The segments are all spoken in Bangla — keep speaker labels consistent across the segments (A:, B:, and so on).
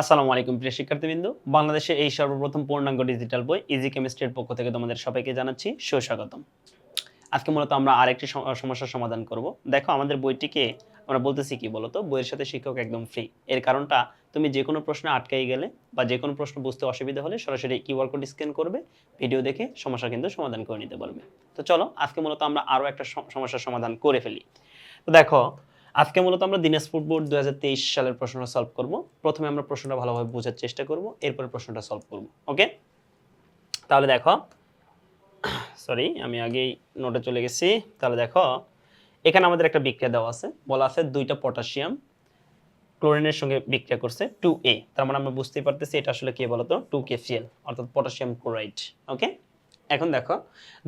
A: আসসালামু আলাইকুম প্রিয় শিক্ষার্থীবৃন্দ। বাংলাদেশে এই সর্বপ্রথম পূর্ণাঙ্গ ডিজিটাল বই ইজি কেমিস্ট্রির পক্ষ থেকে তোমাদের সবাইকে জানাচ্ছি সুস্বাগতম। আজকে মূলত আমরা আরেকটি সমস্যার সমাধান করব। দেখো, আমাদের বইটিকে আমরা বলতেছি কি বলতো? বইয়ের সাথে শিক্ষক একদম ফ্রি এর কারণটা, তুমি যে কোনো প্রশ্নে আটকাই গেলে বা যে কোনো প্রশ্ন বুঝতে অসুবিধা হলে সরাসরি কিউআর কোড স্ক্যান করবে ভিডিও দেখে সমস্যা কিন্তু সমাধান করে নিতে পারবে। তো চলো, আজকে মূলত আমরা আরও একটা সমস্যার সমাধান করে ফেলি। তো দেখো আজকে মূলত আমরা দিনাজপুর বোর্ড দু হাজার তেইশ সালের প্রশ্নটা সলভ করব। প্রথমে আমরা প্রশ্নটা ভালোভাবে বোঝার চেষ্টা করব, এরপরে প্রশ্নটা সলভ করব, ওকে? তাহলে দেখো সরি আমি আগেই নোটে চলে গেছি। তাহলে দেখো, এখানে আমাদের একটা বিক্রিয়া দেওয়া আছে। বলা আছে দুইটা পটাশিয়াম ক্লোরিনের সঙ্গে বিক্রিয়া করছে টু এ। তার মানে আমরা বুঝতেই পারতেছি এটা আসলে কে বলতো? টু কে সিএল অর্থাৎ পটাশিয়াম ক্লোরাইড, ওকে? এখন দেখো,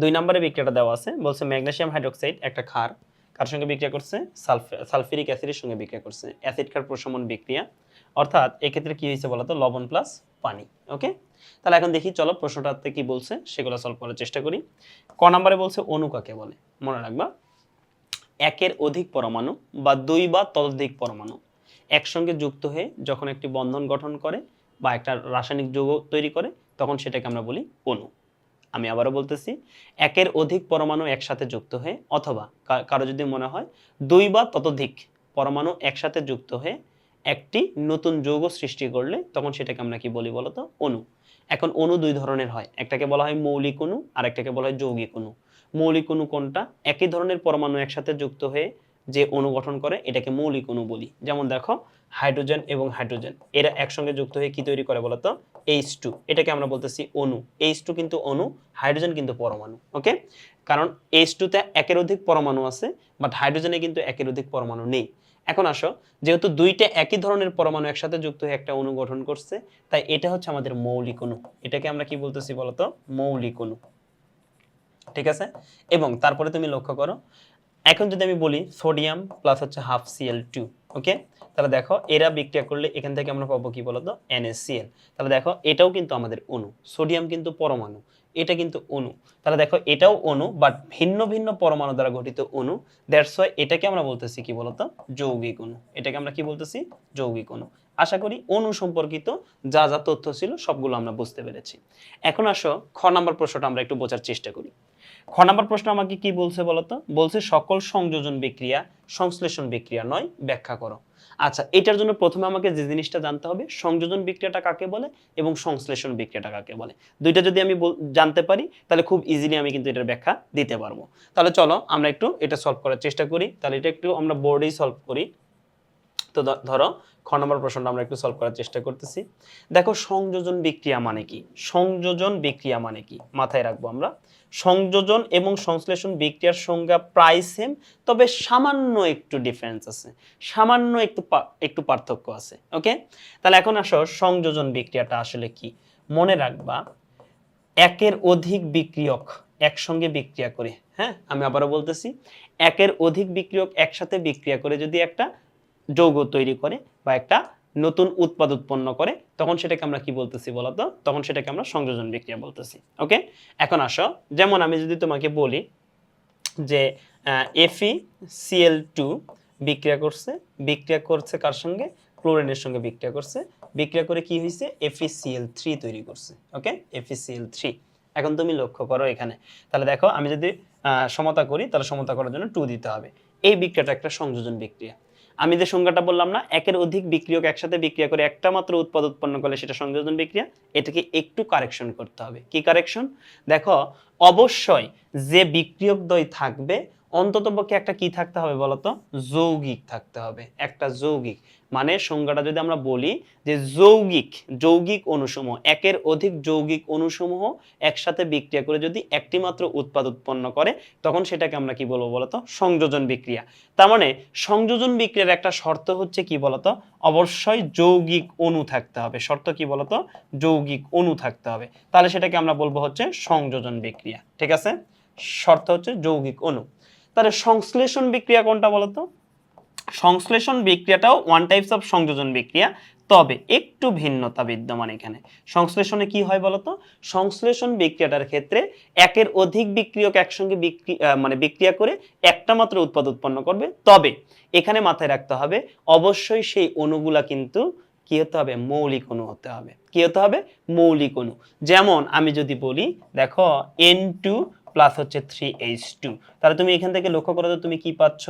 A: দুই নম্বরে বিক্রিয়াটা দেওয়া আছে। বলছে ম্যাগনেশিয়াম হাইড্রোক্সাইড, একটা ক্ষার। কার সঙ্গে বিক্রিয়া করছে? সালফিরিক অ্যাসিডের সঙ্গে বিক্রিয়া করছে। অ্যাসিড ক্ষার প্রশমন বিক্রিয়া। অর্থাৎ এক্ষেত্রে কী হয়েছে বলতো? লবণ প্লাস পানি ওকে তাহলে এখন দেখি, চলো প্রশ্নটাতে কি বলছে, সেগুলো সলভ করার চেষ্টা করি। ক নম্বরে বলছে, অণু কাকে বলে? মনে রাখবা। একের অধিক পরমাণু বা দুই বা ততোধিক পরমাণু একসঙ্গে যুক্ত হয়ে যখন একটি বন্ধন গঠন করে বা একটা রাসায়নিক যৌগ তৈরি করে, তখন সেটাকে আমরা বলি অণু। আমি আবারও বলতেছি, একের অধিক পরমাণু একসাথে যুক্ত হয়ে, অথবা কারও যদি মনে হয় দুই বা ততোধিক পরমাণু একসাথে যুক্ত হয়ে একটি নতুন যৌগ সৃষ্টি করলে, তখন সেটাকে আমরা কি বলি বলতো? অণু। এখন অণু দুই ধরনের হয়। একটাকে বলা হয় মৌলিক অণু আর একটাকে বলা হয় যৌগিক অণু। মৌলিক অণু কোনটা? একই ধরনের পরমাণু একসাথে যুক্ত হয়ে যে অণু গঠন করে, এটাকে মৌলিক অণু বলি। যেমন দেখো, হাইড্রোজেন এবং হাইড্রোজেন, এরা একসঙ্গে যুক্ত হয়ে কি তৈরি করে বলতো? এইচ টু এটাকে আমরা বলতেছি অণু। এইচ টু কিন্তু অণু, হাইড্রোজেন কিন্তু পরমাণু, ওকে? কারণ এইচ টুতে একের অধিক পরমাণু আছে বাট হাইড্রোজেনে কিন্তু একের অধিক পরমাণু নেই। এখন আসো, যেহেতু দুইটা একই ধরনের পরমাণু একসাথে যুক্ত হয়ে একটা অণু গঠন করছে, তাই এটা হচ্ছে আমাদের মৌলিক অণু। এটাকে আমরা কি বলতেছি বলতো? মৌলিক অণু। ঠিক আছে? এবং তারপরে তুমি লক্ষ্য করো এখন যদি আমি বলি সোডিয়াম প্লাস হচ্ছে হাফ সিএল টু ওকে তাহলে দেখো এরা বিক্রিয়া করলে এখান থেকে আমরা পাবো কি বলতো? এনএসসিএল তাহলে দেখো এটাও কিন্তু আমাদের অণু, সোডিয়াম কিন্তু পরমাণু, এটা কিন্তু অণু। তাহলে দেখো এটাও অণু বাট ভিন্ন ভিন্ন পরমাণু দ্বারা গঠিত অণু দ্যাটস ওয়াই এটাকে আমরা বলতেছি কি বলতো? যৌগিক অণু। এটাকে আমরা কি বলতেছি? যৌগিক অণু। আশা করি অণু সম্পর্কিত যা যা তথ্য ছিল সবগুলো আমরা বুঝতে পেরেছি। এখন আসো খ নাম্বার প্রশ্নটা আমরা একটু বোঝার চেষ্টা করি। খ নাম্বার প্রশ্ন আমাকে কি বলছে বলতো? বলছে সকল সংযোজন বিক্রিয়া সংশ্লেষণ বিক্রিয়া নয়, ব্যাখ্যা করো। আচ্ছা এটার জন্য প্রথমে আমাকে যে জিনিসটা জানতে হবে, সংযোজন বিক্রিয়াটা কাকে বলে এবং সংশ্লেষণ বিক্রিয়াটা কাকে বলে। দুইটা যদি আমি জানতে পারি, তাহলে খুব ইজিলি আমি কিন্তু এটার ব্যাখ্যা দিতে পারব। তাহলে চলো আমরা একটু এটা সলভ করার চেষ্টা করি। তাহলে এটা একটু আমরা বোর্ডেই সলভ করি। তো ধরো, খ নম্বর প্রশ্নটা আমরা একটু সলভ করার চেষ্টা করতেছি। দেখো, সংযোজন বিক্রিয়া মানে কি? সংযোজন বিক্রিয়া মানে কি? মাথায় রাখব আমরা। সংযোজন এবং সংশ্লেষণ বিক্রিয়ার সংজ্ঞা প্রায় সেম তবে সামান্য একটু ডিফারেন্স আছে। সামান্য একটু একটু পার্থক্য আছে ওকে তাহলে এখন আসো, সংযোজন বিক্রিয়াটা আসলে কি? মনে রাখবা, একের অধিক বিক্রিয়ক একসঙ্গে বিক্রিয়া করে হ্যাঁ? আমি আবারও বলতেছি, একের অধিক বিক্রিয়ক একসাথে বিক্রিয়া করে যদি একটা যৌগ তৈরি করে বা একটা নতুন উৎপাদ উৎপন্ন করে, তখন সেটাকে আমরা কি বলতেছি বলতো? তখন সেটাকে আমরা সংযোজন বিক্রিয়া বলতেছি, ওকে? এখন আসো, যেমন আমি যদি তোমাকে বলি যে এফি সিএল টু বিক্রিয়া করছে বিক্রিয়া করছে কার সঙ্গে? ক্লোরিনের সঙ্গে বিক্রিয়া করছে। বিক্রিয়া করে কি হয়েছে এফিসিএল থ্রি তৈরি করছে, ওকে? এফিসিএল থ্রি এখন তুমি লক্ষ্য করো এখানে। তাহলে দেখো, আমি যদি সমতা করি, তাহলে সমতা করার জন্য টু দিতে হবে। এই বিক্রিয়াটা একটা সংযোজন বিক্রিয়া। আমি যে সংজ্ঞাটা বললাম না, একের অধিক বিক্রিয়ক একসাথে বিক্রিয়া করে একটা মাত্র উৎপাদ উৎপন্ন করলে সেটা সংযোজন বিক্রিয়া, এটাকে একটু কারেকশন করতে হবে। কি কারেকশন দেখো, অবশ্যই যে বিক্রিয়ক দ্বয় থাকবে, অন্ততপক্ষে একটা কি থাকতে হবে বলতো? যৌগিক থাকতে হবে। একটা যৌগিক। মানে সংজ্ঞাটা যদি আমরা বলি যে যৌগিক যৌগিক অনুসমূহ, একের অধিক যৌগিক অনুসমূহ একসাথে বিক্রিয়া করে যদি একটি মাত্র উৎপাদ উৎপন্ন করে, তখন সেটাকে আমরা কি বলব বলতো? সংযোজন বিক্রিয়া। তার মানে সংযোজন বিক্রিয়ার একটা শর্ত হচ্ছে কি বলতো? অবশ্যই যৌগিক অণু থাকতে হবে। শর্ত কি বলতো? যৌগিক অণু থাকতে হবে। তাহলে সেটাকে আমরা বলব হচ্ছে সংযোজন বিক্রিয়া। ঠিক আছে? শর্ত হচ্ছে যৌগিক অণু। তাহলে সংশ্লেষণ বিক্রিয়া কোনটা বলতো? সংশ্লেষণ বিক্রিয়াটাও ওয়ান টাইপস অফ সংযোজন বিক্রিয়া। তবে একটু ভিন্নতা বিদ্যমান এখানে। সংশ্লেষণে কি হয় বলতো? সংশ্লেষণ বিক্রিয়াটার ক্ষেত্রে একের অধিক বিক্রিয়ক একসঙ্গে বিক্রি মানে বিক্রিয়া করে একটা মাত্র উৎপাদ উৎপন্ন করবে। তবে এখানে মাথায় রাখতে হবে, অবশ্যই সেই অণুগুলা কিন্তু কি হতে হবে? মৌলিক অণু হতে হবে। কি হতে হবে? মৌলিক অণু। যেমন আমি যদি বলি, দেখো এন টু প্লাস হচ্ছে থ্রি এইচ টু তাহলে তুমি এখান থেকে লক্ষ্য করো তুমি কি পাচ্ছ?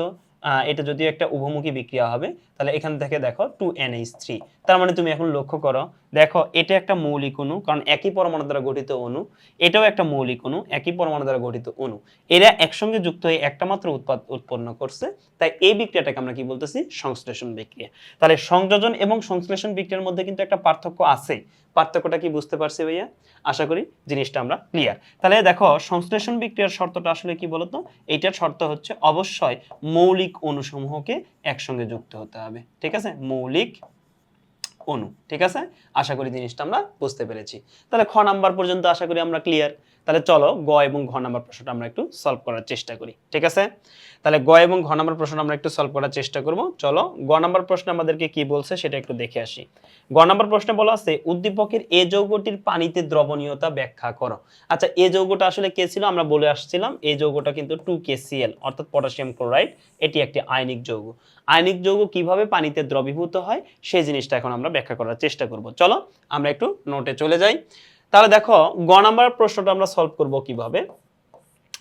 A: এটা যদি একটা উভমুখী বিক্রিয়া হবে, তাহলে এখান থেকে দেখো টু এন এইচ থ্রি তার মানে তুমি এখন লক্ষ্য করো দেখো, এটা একটা মৌলিক অণু, কারণ একই পরমাণু দ্বারা গঠিত অণু, এটাও একটা মৌলিক অণু, একই পরমাণু দ্বারা গঠিত অণু। এরা একসঙ্গে যুক্ত হয়ে একটা মাত্র উৎপাদ, উৎপন্ন করছে। তাই এই বিক্রিয়াটাকে আমরা কি বলতেছি? সংশ্লেষণ বিক্রিয়া। তাহলে সংযোজন এবং সংশ্লেষণ বিক্রিয়ার মধ্যে কিন্তু একটা পার্থক্য আছে। পার্থক্যটা কি বুঝতে পারছি ভাইয়া? আশা করি জিনিসটা আমরা ক্লিয়ার তাহলে দেখো, সংশ্লেষণ বিক্রিয়ার শর্তটা আসলে কি বলতো? এইটার শর্ত হচ্ছে অবশ্যই মৌলিক অণুসমূহকে একসঙ্গে যুক্ত হতে হবে। ঠিক আছে? মৌলিক অণু ঠিক আছে? আশা করি জিনিসটা আমরা বুঝতে পেরেছি। তাহলে খ নাম্বার পর্যন্ত আশা করি আমরা ক্লিয়ার তাহলে চলো গ এবং ঘ নাম্বার প্রশ্নটা আমরা একটু সলভ করার চেষ্টা করি, ঠিক আছে? তাহলে গ এবং ঘ নাম্বার প্রশ্ন আমরা একটু সলভ করার চেষ্টা করব। চলো গ নাম্বার প্রশ্ন আমাদেরকে কি বলছে সেটা একটু দেখে আসি। গ নাম্বার প্রশ্নে বলা আছে, উদ্দীপকের এ যৌগটির পানিতে দ্রবণীয়তা ব্যাখ্যা করো। আচ্ছা এ যৌগটা আসলে কে ছিল? আমরা বলে আসছিলাম এই যৌগটা কিন্তু টু কেসিএল অর্থাৎ পটাশিয়াম ক্লোরাইড এটি একটি আয়নিক যৌগ। আয়নিক যৌগ কীভাবে পানিতে দ্রবীভূত হয়? সেই জিনিসটা এখন আমরা ব্যাখ্যা করার চেষ্টা করব। চলো আমরা একটু নোটে চলে যাই। তাহলে দেখো, গ নাম্বার প্রশ্নটা আমরা সলভ করব কীভাবে?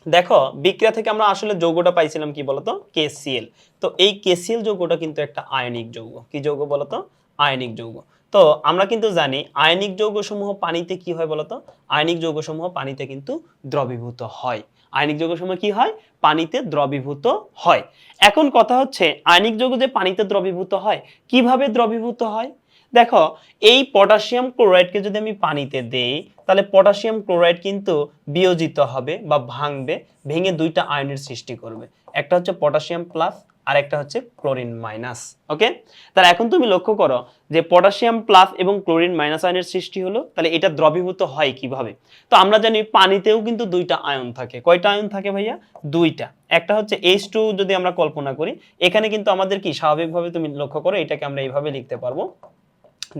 A: দেখো, বিক্রিয়া থেকে আমরা আসলে যৌগটা পাইছিলাম কি বলতো? কেসিএল তো এই কেসিএল যৌগটা কিন্তু একটা আয়নিক যৌগ। কি যৌগ বলতো? আয়নিক যৌগ। তো আমরা কিন্তু জানি আয়নিক যৌগসমূহ পানিতে কি হয় বলতো? আয়নিক যৌগসমূহ পানিতে কিন্তু দ্রবীভূত হয়। আয়নিক যৌগসমূহ কি হয়? পানিতে দ্রবীভূত হয়। এখন কথা হচ্ছে, আয়নিক যৌগ যে পানিতে দ্রবীভূত হয়, কীভাবে দ্রবীভূত হয়? দেখো, এই পটাশিয়াম ক্লোরাইডকে যদি আমি পানিতে দেই, তাহলে পটাশিয়াম ক্লোরাইড কিন্তু বিয়োজিত হবে বা ভাঙবে, ভেঙে দুইটা আয়নের সৃষ্টি করবে। একটা হচ্ছে পটাশিয়াম প্লাস আর একটা হচ্ছে ক্লোরিন মাইনাস ওকে তাহলে এখন তুমি লক্ষ্য করো যে পটাশিয়াম প্লাস এবং ক্লোরিন মাইনাস আয়নের সৃষ্টি হলো, তাহলে এটা দ্রবীভূত হয় কীভাবে? তো আমরা জানি পানিতেও কিন্তু দুইটা আয়ন থাকে। কয়টা আয়ন থাকে ভাইয়া? দুইটা। একটা হচ্ছে এইচ টু যদি আমরা কল্পনা করি, এখানে কিন্তু আমাদের কি? স্বাভাবিকভাবে তুমি লক্ষ্য করো, এটাকে আমরা এইভাবে লিখতে পারব।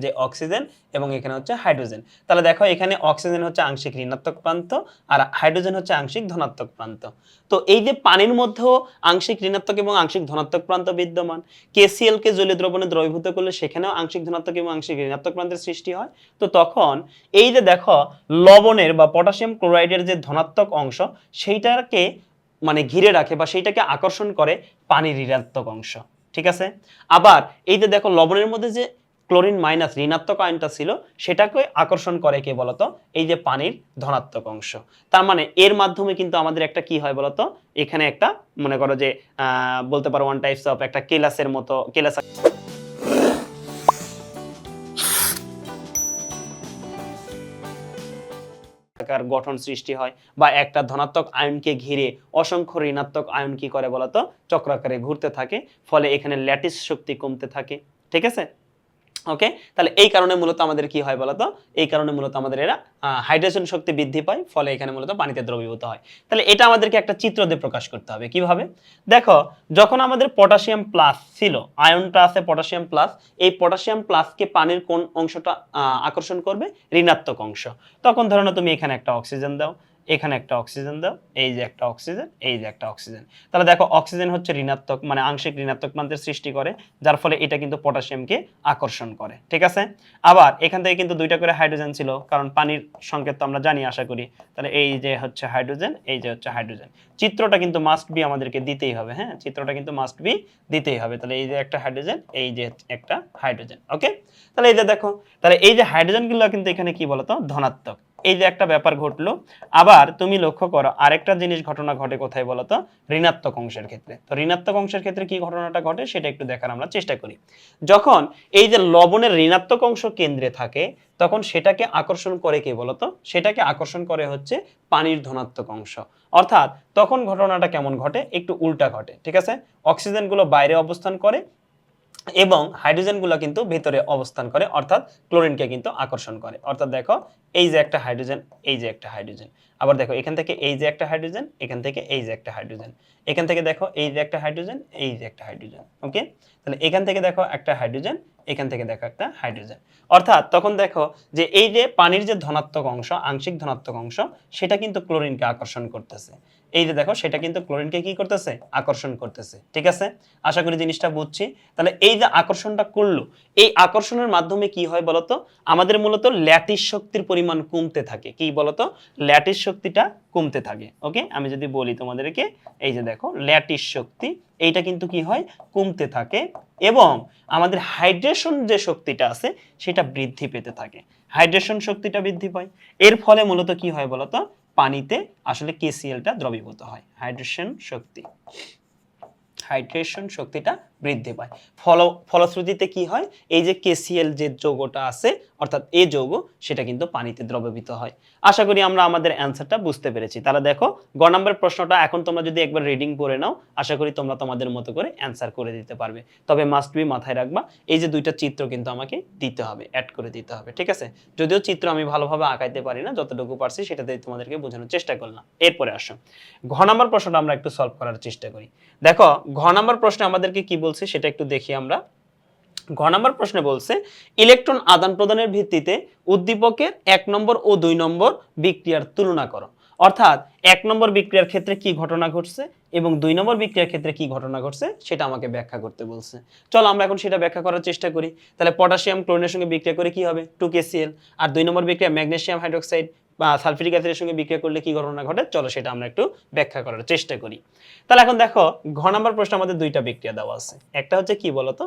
A: যে অক্সিজেন এবং এখানে হচ্ছে হাইড্রোজেন। তাহলে দেখো এখানে অক্সিজেন হচ্ছে আংশিক ঋণাত্মক প্রান্ত আর হাইড্রোজেন হচ্ছে আংশিক ধনাত্মক প্রান্ত। তো এই যে পানির মধ্যেও আংশিক ঋণাত্মক এবং আংশিক ধনাত্মক প্রান্ত বিদ্যমান। কেসিএল কে জলীয় দ্রবণে দ্রবীভূত করলে সেখানেও আংশিক ধনাত্মক এবং আংশিক ঋণাত্মক প্রান্তের সৃষ্টি হয়। তো তখন এই যে দেখো লবণের বা পটাশিয়াম ক্লোরাইডের যে ধনাত্মক অংশ, সেইটাকে মানে ঘিরে রাখে বা সেইটাকে আকর্ষণ করে পানির ঋণাত্মক অংশ। ঠিক আছে? আবার এই যে দেখো লবণের মধ্যে যে ক্লোরিন মাইনাস ঋণাত্মক আয়নটা ছিল, সেটাকে আকর্ষণ করে কে বলতো? এই যে পানির ধনাত্মক অংশ। তার মানে এর মাধ্যমে কিন্তু আমাদের একটা কি হয় বলতো? এখানে একটা, মনে করো যে বলতে পারো ওয়ান টাইপস অফ একটা কেলাসের মতো, কেলাস গঠন সৃষ্টি হয় বা একটা ধনাত্মক আয়নকে ঘিরে অসংখ্য ঋণাত্মক আয়ন কি করে বলতো? চক্রাকারে ঘুরতে থাকে, ফলে এখানে ল্যাটিস শক্তি কমতে থাকে, ঠিক আছে? ওকে তাহলে এই কারণে মূলত আমাদের কি হয় বলতো? এই কারণে মূলত আমাদের এরা হাইড্রোজেন শক্তি বৃদ্ধি পায়, ফলে এখানে মূলত পানিতে দ্রবীভূত হয়। তাহলে এটা আমাদেরকে একটা চিত্র দিয়ে প্রকাশ করতে হবে। কীভাবে? দেখো, যখন আমাদের পটাশিয়াম প্লাস ছিল আয়নটা আছে পটাশিয়াম প্লাস এই পটাশিয়াম প্লাসকে পানির কোন অংশটা আকর্ষণ করবে? ঋণাত্মক অংশ। তখন ধরো তুমি এখানে একটা অক্সিজেন দাও। এখানে একটা অক্সিজেন দাও, এই যে একটা অক্সিজেন, এই যে একটা অক্সিজেন। তাহলে দেখো, অক্সিজেন হচ্ছে ঋণাত্মক মানে আংশিক ঋণাত্মক প্রান্তের সৃষ্টি করে, যার ফলে এটা কিন্তু পটাশিয়ামকে আকর্ষণ করে, ঠিক আছে? আবার এখান থেকে কিন্তু দুইটা করে হাইড্রোজেন ছিল, কারণ পানির সংকেত তো আমরা জানি, আশা করি। তাহলে এই যে হচ্ছে হাইড্রোজেন, এই যে হচ্ছে হাইড্রোজেন। চিত্রটা কিন্তু মাস্ট বি আমাদেরকে দিতেই হবে হ্যাঁ? চিত্রটা কিন্তু মাস্ট বি দিতেই হবে। তাহলে এই যে একটা হাইড্রোজেন, এই যে একটা হাইড্রোজেন ওকে তাহলে এই যে দেখো, তাহলে এই যে হাইড্রোজেনগুলো কিন্তু এখানে কি বলতো? ধনাত্মক। এই যে একটা ব্যাপার ঘটলো, আবার তুমি লক্ষ্য করো, আরেকটা জিনিস ঘটনা ঘটে কোথায় বলতো ঋণাত্মক অংশের ক্ষেত্রে। তো ঋণাত্মক অংশের ক্ষেত্রে কি ঘটনাটা ঘটে সেটা একটু দেখার আমরা চেষ্টা করি। যখন এই যে লবণের ঋণাত্মক অংশ কেন্দ্রে থাকে, তখন সেটাকে আকর্ষণ করে কে বলতো সেটাকে আকর্ষণ করে হচ্ছে পানির ধনাত্মক অংশ। অর্থাৎ তখন ঘটনাটা কেমন ঘটে? একটু উল্টা ঘটে, ঠিক আছে? অক্সিজেনগুলো বাইরে অবস্থান করে এবং হাইড্রোজেনগুলো কিন্তু ভেতরে অবস্থান করে, অর্থাৎ ক্লোরিনকে কিন্তু আকর্ষণ করে। অর্থাৎ দেখো, এই যে একটা হাইড্রোজেন, এই যে একটা হাইড্রোজেন। আবার দেখো, এখান থেকে এই যে একটা হাইড্রোজেন, এখান থেকে এই যে একটা হাইড্রোজেন। এখান থেকে দেখো, এই যে একটা হাইড্রোজেন, এই যে একটা হাইড্রোজেন, ওকে? তাহলে এখান থেকে দেখো একটা হাইড্রোজেন, এখান থেকে দেখো একটা হাইড্রোজেন। অর্থাৎ তখন দেখো যে এই যে পানির যে ধনাত্মক অংশ, আংশিক ধনাত্মক অংশ, সেটা কিন্তু ক্লোরিনকে আকর্ষণ করতেছে। এই যে দেখো, সেটা কিন্তু ক্লোরিনকে কি করতেছে? আকর্ষণ করতেছে। ঠিক আছে? আশা করি জিনিসটা বুঝছি। তাহলে এই যে আকর্ষণটা করল, এই আকর্ষণের মাধ্যমে কি হয় বলতো? আমাদের মূলত ল্যাটিস শক্তির পরিমাণ কমতে থাকে। কি বলতো? ল্যাটিস শক্তিটা কমতে থাকে। ওকে? আমি যদি বলি তোমাদেরকে, এই যে দেখো, ল্যাটিস শক্তি, এইটা কিন্তু কি হয়? কমতে থাকে এবং আমাদের হাইড্রেশন যে শক্তিটা আছে, সেটা বৃদ্ধি পেতে থাকে। হাইড্রেশন শক্তিটা বৃদ্ধি পায়। এর ফলে মূলত কি হয় বলতো? পানিতে আসলে কেসিএলটা দ্রবীভূত হয়। হাইড্রেশন শক্তি। হাইড্রেশন শক্তিটা বৃদ্ধি পায়। ফল, ফলশ্রুতিতে কি হয়? এই যে কেসিএল যে যৌগটা আছে, অর্থাৎ এই যৌগ, সেটা কিন্তু পানিতে দ্রবীভূত হয়। আশা করি আমরা আমাদের অ্যান্সারটা বুঝতে পেরেছি। তাহলে দেখো, গ নম্বর প্রশ্নটা এখন তোমরা যদি একবার রিডিং করে নাও, আশা করি তোমরা তোমাদের মতো করে অ্যান্সার করে দিতে পারবে। তবে মাস্ট বি মাথায় রাখবা, এই যে দুইটা চিত্র কিন্তু আমাকে দিতে হবে অ্যাড করে দিতে হবে, ঠিক আছে? যদিও চিত্র আমি ভালোভাবে আঁকাইতে পারি না, যতটুকু পারছি সেটাতে তোমাদেরকে বোঝানোর চেষ্টা করলাম। এরপরে আসো। ঘ নম্বর প্রশ্নটা আমরা একটু সলভ করার চেষ্টা করি। দেখো, ঘ নম্বর প্রশ্নে আমাদেরকে কি বলছে সেটা একটু দেখি আমরা। ঘ নম্বর প্রশ্নে বলছে, ইলেকট্রন আদান প্রদানের ভিত্তিতে উদ্দীপকের এক নম্বর ও দুই নম্বর বিক্রিয়ার তুলনা করো। অর্থাৎ এক নম্বর বিক্রিয়ার ক্ষেত্রে কি ঘটনা ঘটছে এবং দুই নম্বর বিক্রিয়ার ক্ষেত্রে কি ঘটনা ঘটছে সেটা আমাকে ব্যাখ্যা করতে বলছে। চলো আমরা এখন সেটা ব্যাখ্যা করার চেষ্টা করি। তাহলে পটাশিয়াম ক্লোরিনের সঙ্গে বিক্রিয়া করে কি হবে? টু কেসিএল আর দুই নম্বর বিক্রিয়া ম্যাগনেসিয়াম হাইড্রোক্সাইড। সালফিউরিক অ্যাসিডের সঙ্গে বিক্রিয়া করলে কি ঘটনা ঘটে? চলো সেটা আমরা একটু ব্যাখ্যা করার চেষ্টা করি। তাহলে এখন দেখো, ঘ নাম্বার প্রশ্ন আমাদের দুইটা বিক্রিয়া দেওয়া আছে। একটা হচ্ছে কি বলতো?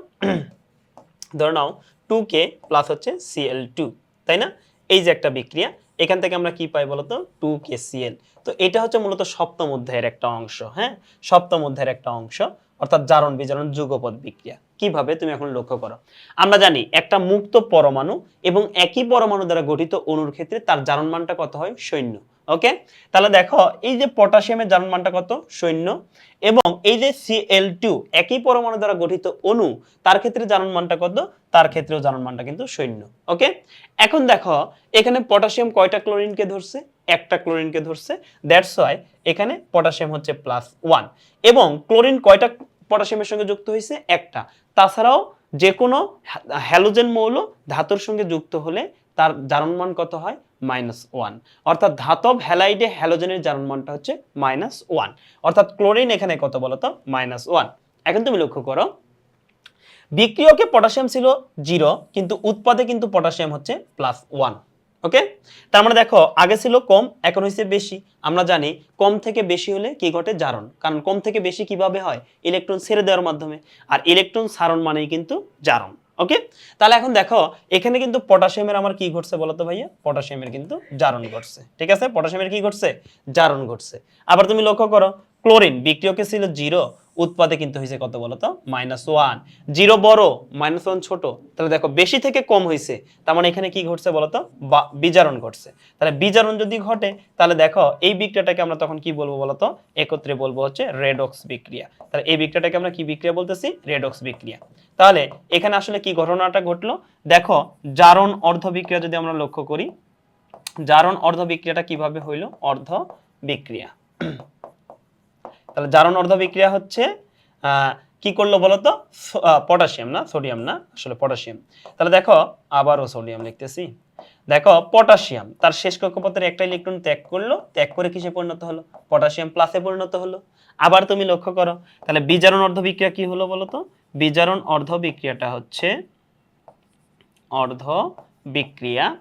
A: ধরে নাও টু কে প্লাস হচ্ছে সিএল টু তাই না? এই যে একটা বিক্রিয়া, এখান থেকে আমরা কি পাই বলতো? টু কে সিএল তো এটা হচ্ছে মূলত সপ্তম অধ্যায়ের একটা অংশ হ্যাঁ? সপ্তম অধ্যায়ের একটা অংশ। অর্থাৎ জারণ বিজারণ যুগপদ বিক্রিয়া। কীভাবে তুমি এখন লক্ষ্য করো? আমরা জানি একটা মুক্ত পরমাণু এবং একই পরমাণু দ্বারা গঠিত অণুর ক্ষেত্রে তার জারণ মানটা কত হয়? সৈন্য। ওকে তাহলে দেখো, এই যে পটাশিয়ামের জারণ মানটা কত? সৈন্য। এবং এই যে সিএল টু একই পরমাণু দ্বারা গঠিত অণু, তার ক্ষেত্রে জারণ মানটা কত? তার ক্ষেত্রেও জারণ মানটা কিন্তু সৈন্য। ওকে এখন দেখো, এখানে পটাশিয়াম কয়টা ক্লোরিনকে ধরছে? একটা ক্লোরিনকে ধরছে। দ্যাটস ওয়াই এখানে পটাশিয়াম হচ্ছে প্লাস ওয়ান এবং ক্লোরিন কয়টা পটাশিয়ামের সঙ্গে যুক্ত হয়েছে? একটা। তাছাড়াও যে কোনো হ্যালোজেন মৌল ধাতুর সঙ্গে যুক্ত হলে তার জারণ মান কত হয়? Minus one. অর্থাৎ ধাতব হ্যালাইডে হ্যালোজেনের জারণ মানটা হচ্ছে মাইনাস ওয়ান। অর্থাৎ ক্লোরিন এখানে কত বলতো? Minus one. এখন তুমি লক্ষ্য করো, বিক্রিয়কে পটাশিয়াম ছিল জিরো, কিন্তু উৎপাদে কিন্তু পটাশিয়াম হচ্ছে প্লাস ওয়ান। ওকে? তার মানে দেখো, আগে ছিল কম, এখন হয়েছে বেশি। আমরা জানি কম থেকে বেশি হলে কি ঘটে? জারণ। কারণ কম থেকে বেশি কীভাবে হয়? ইলেকট্রন ছেড়ে দেওয়ার মাধ্যমে। আর ইলেকট্রন সারণ মানেই কিন্তু জারণ। ওকে তাহলে এখন দেখো, এখানে কিন্তু পটাশিয়ামের আমার কি ঘটছে বলতো ভাইয়া? পটাশিয়ামের কিন্তু জারণ ঘটছে। ঠিক আছে? পটাশিয়ামের কি ঘটছে? জারণ ঘটছে। আবার তুমি লক্ষ্য করো ক্লোরিন বিক্রিয়কে ছিল জিরো উৎপাদে কিন্তু হয়েছে কত বলতো? Minus one. জিরো বড়, মাইনাস ওয়ান ছোট। তাহলে দেখো, বেশি থেকে কম হয়েছে তার মানে এখানে কি ঘটছে বলতো? বা- বিজারণ ঘটছে। তাহলে বিজারণ যদি ঘটে, তাহলে দেখো, এই বিক্রিয়াটাকে আমরা তখন কি বলব বলতো? একত্রে বলব হচ্ছে রেডক্স বিক্রিয়া। তাহলে এই বিক্রিয়াটাকে আমরা কি বিক্রিয়া বলতেছি? রেডক্স বিক্রিয়া। তাহলে এখানে আসলে কি ঘটনাটা ঘটলো? দেখো, জারণ অর্ধ বিক্রিয়া যদি আমরা লক্ষ্য করি, জারণ অর্ধ বিক্রিয়াটা কীভাবে হইল? অর্ধ বিক্রিয়া। তাহলে জারণ অর্ধ বিক্রিয়া হচ্ছে কি করল বলতো? সো- আহ, পটাশিয়াম না? সোডিয়াম না? আসলে পটাশিয়াম। তাহলে দেখো আবারও সোডিয়াম লিখতেছি। দেখো পটাশিয়াম তার শেষ কক্ষপথের একটা ইলেকট্রন ত্যাগ করল। ত্যাগ করে কিসে পরিণত হলো? পটাশিয়াম প্লাসে পরিণত হলো। আবার তুমি লক্ষ্য করো তাহলে বিজারণ অর্ধ বিক্রিয়া কি হলো বলতো? বিজারণ অর্ধ বিক্রিয়াটা হচ্ছে অর্ধ বিক্রিয়া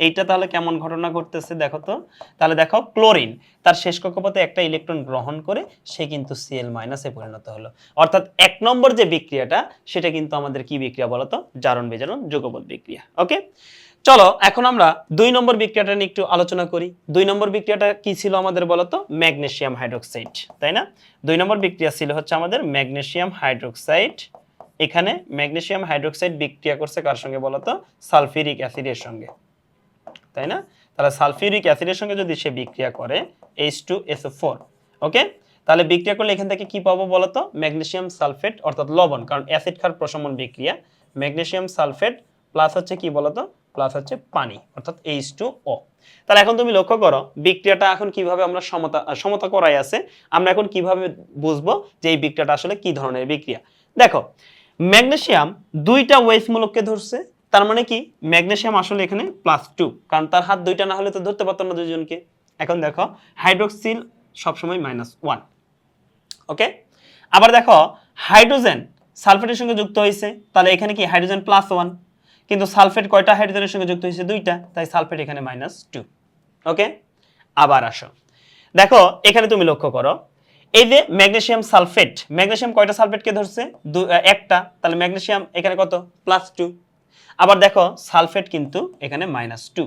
A: এইটা তাহলে কেমন ঘটনা ঘটতেছে দেখো তো? তাহলে দেখো ক্লোরিন, তার শেষ কক্ষপথে একটা ইলেকট্রন গ্রহণ করে সে কিন্তু সিএল মাইনাসে পরিণত হলো। অর্থাৎ এক নম্বর যে বিক্রিয়াটা, সেটা কিন্তু আমাদের কি বিক্রিয়া বলতো জারণ বিজারণ যুগপৎ বিক্রিয়া ওকে চলো, এখন আমরা দুই নম্বর বিক্রিয়াটা নিয়ে একটু আলোচনা করি। দুই নম্বর বিক্রিয়াটা কি ছিল আমাদের বলতো ম্যাগনেশিয়াম হাইড্রোক্সাইড, তাই না? দুই নম্বর বিক্রিয়া ছিল হচ্ছে আমাদের ম্যাগনেশিয়াম হাইড্রোক্সাইড। এখানে ম্যাগনেসিয়াম হাইড্রোক্সাইড বিক্রিয়া করছে কার সঙ্গে বলতো সালফিউরিক অ্যাসিডের সঙ্গে। তাই না? তাহলে সালফিউরিক অ্যাসিডের সঙ্গে যদি সে বিক্রিয়া করে H two SO four okay তাহলে বিক্রিয়া করলে এখান থেকে কি পাবো বলতো? ম্যাগনেসিয়াম সালফেট, অর্থাৎ লবণ, কারণ অ্যাসিড খার প্রশমন বিক্রিয়া। ম্যাগনেসিয়াম সালফেট প্লাস হচ্ছে কি বলতো? প্লাস হচ্ছে পানি, অর্থাৎ এইচ টু ও তাহলে এখন তুমি লক্ষ্য করো, বিক্রিয়াটা এখন কীভাবে আমরা সমতা সমতা করাই আছে, আমরা এখন কীভাবে বুঝব যে এই বিক্রিয়াটা আসলে কি ধরনের বিক্রিয়া? দেখো, ম্যাগনেসিয়াম দুইটা ওয়েস মূলককে ধরছে তার মানে কি? ম্যাগনেসিয়াম আসলে এখানে প্লাস টু কারণ তার হাত দুইটা না হলে তো ধরতে পারতো না দুজনকে এখন দেখো হাইড্রোক্সিল সবসময় মাইনাস ওয়ান ওকে আবার দেখো হাইড্রোজেন সালফেটের সঙ্গে যুক্ত হয়েছে, তাহলে এখানে কি হাইড্রোজেন প্লাস ওয়ান কিন্তু সালফেট কয়টা হাইড্রোজেনের সঙ্গে যুক্ত হয়েছে? দুইটা, তাই সালফেট এখানে মাইনাস টু ওকে আবার আসো, দেখো, এখানে তুমি লক্ষ্য করো, এই যে ম্যাগনেসিয়াম সালফেট ম্যাগনেসিয়াম কয়টা সালফেটকে ধরছে? একটা, তাহলে ম্যাগনেসিয়াম এখানে কত? প্লাস টু আবার দেখো সালফেট কিন্তু এখানে মাইনাস টু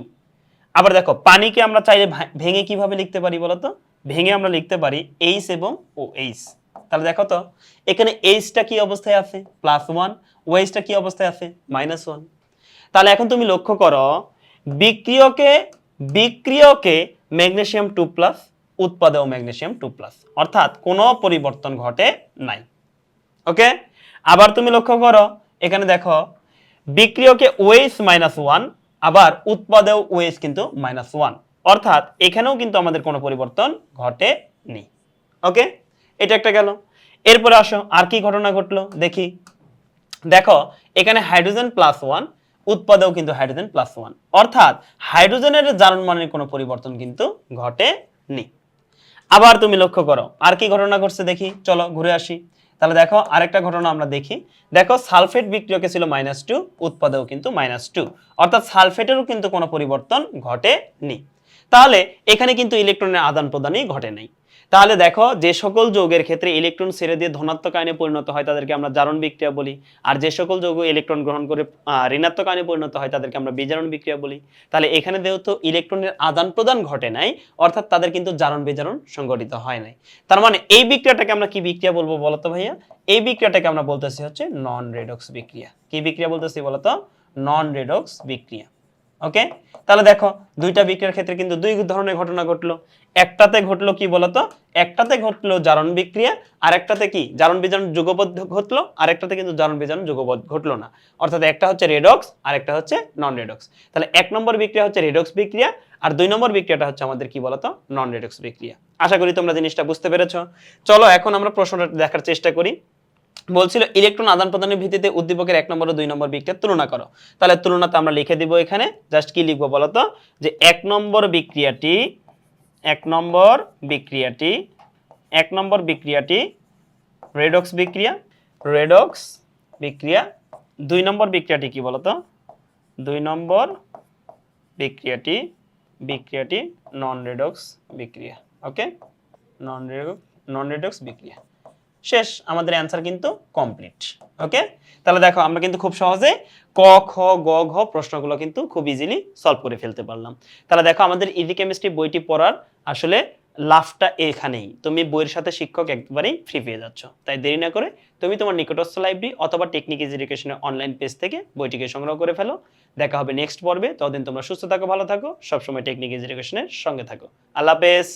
A: আবার দেখো পানিকে আমরা চাইলে ভেঙে কীভাবে লিখতে পারি বলতো? ভেঙে আমরা লিখতে পারি এইচ এবং ও এইচ তাহলে দেখো তো, এখানে এইচটা কি অবস্থায় আছে? প্লাস ওয়ান ও ওয়েইচটা কি অবস্থায় আছে? মাইনাস ওয়ান তাহলে এখন তুমি লক্ষ্য করো, বিক্রিয়কে বিক্রিয়কে ম্যাগনেশিয়াম টু প্লাস উৎপাদেও ম্যাগনেশিয়াম টু প্লাস অর্থাৎ কোনো পরিবর্তন ঘটে নাই। ওকে আবার তুমি লক্ষ্য করো, এখানে দেখো বিক্রিয়কে ওয়েস মাইনাস ওয়ান আবার উৎপাদেও ওয়েস কিন্তু মাইনাস ওয়ান অর্থাৎ এখানেও কিন্তু আমাদের কোনো পরিবর্তন ঘটেনি ওকে এটা একটা গেল। এরপরে আসো, আর কি ঘটনা ঘটলো? দেখি। দেখো, এখানে হাইড্রোজেন প্লাস ওয়ান উৎপাদেও কিন্তু হাইড্রোজেন প্লাস ওয়ান অর্থাৎ হাইড্রোজেনের জারণ মানের কোনো পরিবর্তন কিন্তু ঘটেনি আবার তুমি লক্ষ্য করো, আর কি ঘটনা ঘটছে দেখি। চলো, ঘুরে আসি। তাহলে দেখো আরেকটা ঘটনা আমরা দেখি। দেখো সালফেট বিক্রিয়কে ছিল মাইনাস টু উৎপাদেও কিন্তু মাইনাস টু অর্থাৎ সালফেটেরও কিন্তু কোনো পরিবর্তন ঘটেনি। তাহলে এখানে কিন্তু ইলেকট্রনের আদান প্রদানই ঘটে নাই তাহলে দেখো, যে সকল যৌগের ক্ষেত্রে ইলেকট্রন ছেড়ে দিয়ে ধনাত্মক আয়নে পরিণত হয়, তাদেরকে আমরা জারণ বিক্রিয়া বলি। আর যে সকল যৌগ ইলেকট্রন গ্রহণ করে ঋণাত্মক আয়নে পরিণত হয়, তাদেরকে আমরা বিজারণ বিক্রিয়া বলি। তাহলে এখানে যেহেতু ইলেকট্রনের আদান প্রদান ঘটে নাই, অর্থাৎ তাদের কিন্তু জারণ বিজারণ সংগঠিত হয় নাই। তার মানে এই বিক্রিয়াটাকে আমরা কি বিক্রিয়া বলব বলতো ভাইয়া? এই বিক্রিয়াটাকে আমরা বলতেছি হচ্ছে নন রেডক্স বিক্রিয়া। কি বিক্রিয়া বলতেছি বলতো? নন রেডক্স বিক্রিয়া। ওকে? তাহলে দেখো, দুইটা বিক্রিয়ার ক্ষেত্রে কিন্তু দুই ধরনের ঘটনা ঘটলো। একটাতে ঘটলো কি বলতো? একটাতে ঘটলো জারণ বিক্রিয়া আর একটাতে কি? জারণ বিজারণ যুগপথ ঘটলো আর একটাতে কিন্তু জারণ বিজারণ যুগপথ ঘটলো না। অর্থাৎ একটা হচ্ছে রেডক্স আর একটা হচ্ছে নন রেডক্স তাহলে এক নম্বর বিক্রিয়া হচ্ছে রেডক্স বিক্রিয়া, আর দুই নম্বর বিক্রিয়াটা হচ্ছে আমাদের কি বলতো? নন রেডক্স বিক্রিয়া। আশা করি তোমরা জিনিসটা বুঝতে পেরেছ। চলো, এখন আমরা প্রশ্নটা দেখার চেষ্টা করি। বলছিল ইলেকট্রন আদান প্রদানের ভিত্তিতে উদ্দীপকের এক নম্বর ও দুই নম্বর বিক্রিয়ার তুলনা করো। তাহলে তুলনাতে আমরা লিখে দিব এখানে জাস্ট কি লিখব বলতো? যে এক নম্বর বিক্রিয়াটি এক নম্বর বিক্রিয়াটি, এক নম্বর বিক্রিয়াটি রেডক্স বিক্রিয়া রেডক্স বিক্রিয়া, দুই নম্বর বিক্রিয়াটি কি বলতো? দুই নম্বর বিক্রিয়াটি বিক্রিয়াটি নন রেডক্স বিক্রিয়া ওকে নন রেডক্স নন রেডক্স বিক্রিয়া। শেষ, আমাদের অ্যান্সার কিন্তু কমপ্লিট ওকে তাহলে দেখো, আমরা কিন্তু খুব সহজে ক, খ, গ, ঘ প্রশ্নগুলো কিন্তু খুব ইজিলি সলভ করে ফেলতে পারলাম। তাহলে দেখো, আমাদের ইজি কেমিস্ট্রি বইটি পড়ার আসলে লাভটা এখানেই। তুমি বইয়ের সাথে শিক্ষক একবারেই ফ্রি পেয়ে যাচ্ছ। তাই দেরি না করে তুমি তোমার নিকটস্থ লাইব্রেরি অথবা টেকনিক এডুকেশনের অনলাইন পেজ থেকে বইটিকে সংগ্রহ করে ফেলো। দেখা হবে নেক্সট পর্বে। ততদিন তোমরা সুস্থ থাকো, ভালো থাকো। সবসময় টেকনিক এডুকেশনের সঙ্গে থাকো। আল্লাহ হাফেজ।